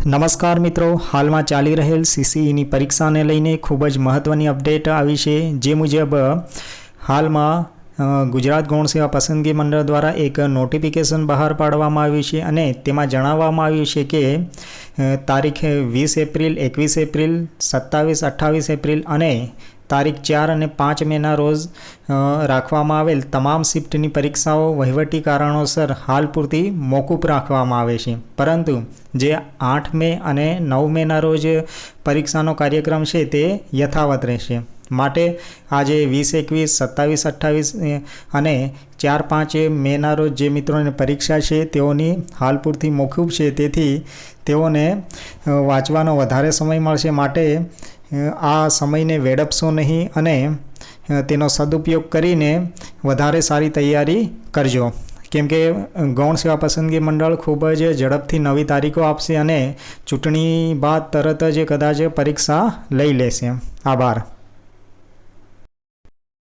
નમસ્કાર મિત્રો, હાલમાં ચાલી રહેલ સીસીઈની પરીક્ષાને લઈને ખૂબ જ મહત્ત્વની અપડેટ આવી છે. જે મુજબ, હાલમાં ગુજરાત ગૌણ સેવા પસંદગી મંડળ દ્વારા એક નોટિફિકેશન બહાર પાડવામાં આવ્યું છે અને તેમાં જણાવવામાં આવ્યું છે કે તારીખ વીસ એપ્રિલ, એકવીસ એપ્રિલ, સત્તાવીસ, અઠ્ઠાવીસ એપ્રિલ અને તારીખ ચાર અને પાંચ મેના રોજ રાખવામાં આવેલ તમામ શિફ્ટની પરીક્ષાઓ વહીવટી કારણોસર હાલ પૂરતી મોકૂફ રાખવામાં આવે છે. પરંતુ જે આઠ મે અને નવ મેના રોજ પરીક્ષાનો કાર્યક્રમ છે તે યથાવત રહેશે. માટે આજે વીસ, એકવીસ, સત્તાવીસ, અઠ્ઠાવીસ અને ચાર, પાંચ મેના રોજ જે મિત્રોને પરીક્ષા છે તેઓની હાલ પૂરતી મોકૂફ છે. તેથી તેઓને વાંચવાનો વધારે સમય મળશે માટે આ સમયને વેડપશો નહીં અને તેનો સદુપયોગ કરીને વધારે સારી તૈયારી કરજો. કેમ કે ગૌણ સેવા પસંદગી મંડળ ખૂબ જ ઝડપથી નવી તારીખો આપશે અને ચૂંટણી બાદ તરત જ કદાચ પરીક્ષા લઈ લેશે. આભાર.